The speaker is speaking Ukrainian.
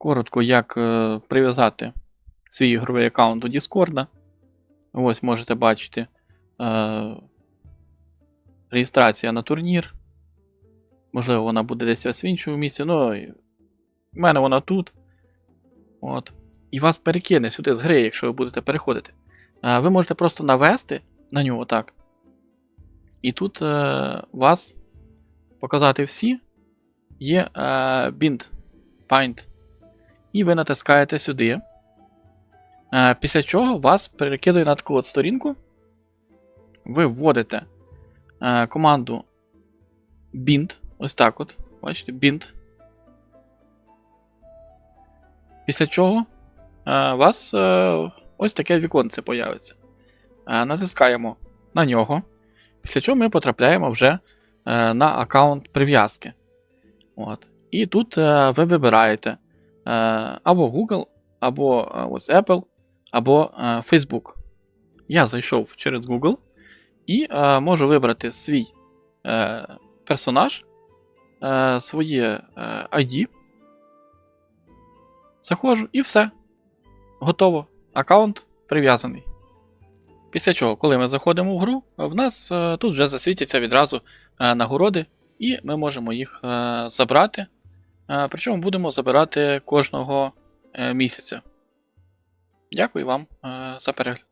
коротко, як е, прив'язати свій ігровий аккаунт до Discord. Ось можете бачити е, реєстрація на турнір. Можливо, вона буде десь в іншому місці. Ну, в мене вона тут. От. І вас перекине сюди з гри, якщо ви будете переходити. Е, ви можете просто навести на нього так. І тут е, вас показати всі. Є е, bind, bind. І ви натискаєте сюди. Е, після чого вас перекидує на таку от сторінку. Ви вводите е, команду bind. Ось так от. Бачите, bind. Після чого у вас е, ось таке віконце появиться. Натискаємо на нього. Після чого ми потрапляємо вже на аккаунт прив'язки. От. І тут ви вибираєте або Google, або е, ось Apple, або е, Facebook. Я зайшов через Google і можу вибрати свій персонаж, своє ID. Заходжу і все. Готово. Аккаунт прив'язаний. Після чого, коли ми заходимо в гру, в нас тут вже засвітяться відразу нагороди, і ми можемо їх забрати. Причому будемо забирати кожного е, місяця. Дякую вам е, за перегляд.